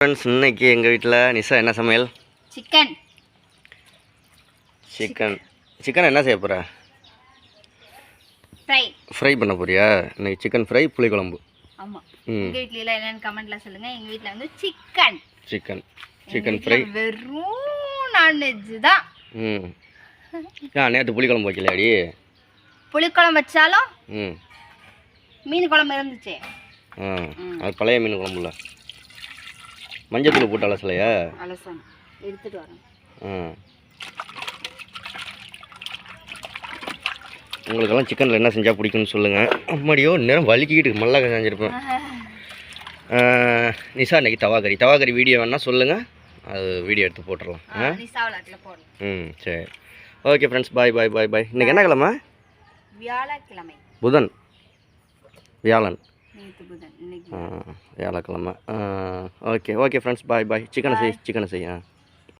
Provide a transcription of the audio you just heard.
Friends இன்னைக்கு எங்கள் வீட்டில் நிஷா என்ன சமையல்? சிக்கன் சிக்கன் சிக்கன் என்ன செய்ய போகிற ஃப்ரை ஃப்ரை பண்ண போறியா? இன்னைக்கு சிக்கன் ஃப்ரை புளிக்குழம்பு. ஆமாம் எங்கள் எல்லாம் என்னென்னு கமெண்ட்ல சொல்லுங்கள் எங்கள் வீட்டில் வந்து சிக்கன் சிக்கன் சிக்கன் ஃப்ரை வெறும் நான்வெஜ் தான். ம். ஆ நேற்று புளிக்குழம்பு வைக்கலையாடி? புளிக்குழம்பு வச்சாலும் ம். மீன் குழம்பு இருந்துச்சு. ம். அது பழைய மீன் குழம்புல மஞ்சத்தூள் போட்டு அலசலையா? அலசணும். எடுத்துட்டு வரேன் ஆ. உங்களுக்கெல்லாம் சிக்கனில் என்ன செஞ்சால் பிடிக்கும்னு சொல்லுங்கள் அம்மாடியோ நேரம் வலிக்கிட்டு மல்லாக்க செஞ்சுருப்பேன். நிஷா இன்னைக்கு தவா கறி. தவா கறி வீடியோ வேணால் சொல்லுங்கள் அது வீடியோ எடுத்து போட்டுடலாம். ஆ ம் சரி. ஓகே ஃப்ரெண்ட்ஸ் பாய் பாய் பாய் பாய் இன்றைக்கி என்ன கிழமை? வியாழக்கிழமை. புதன். வியாழன். ஏழக்கிழமை okay okay friends bye bye சிக்கனை செய் சிக்கனை செய்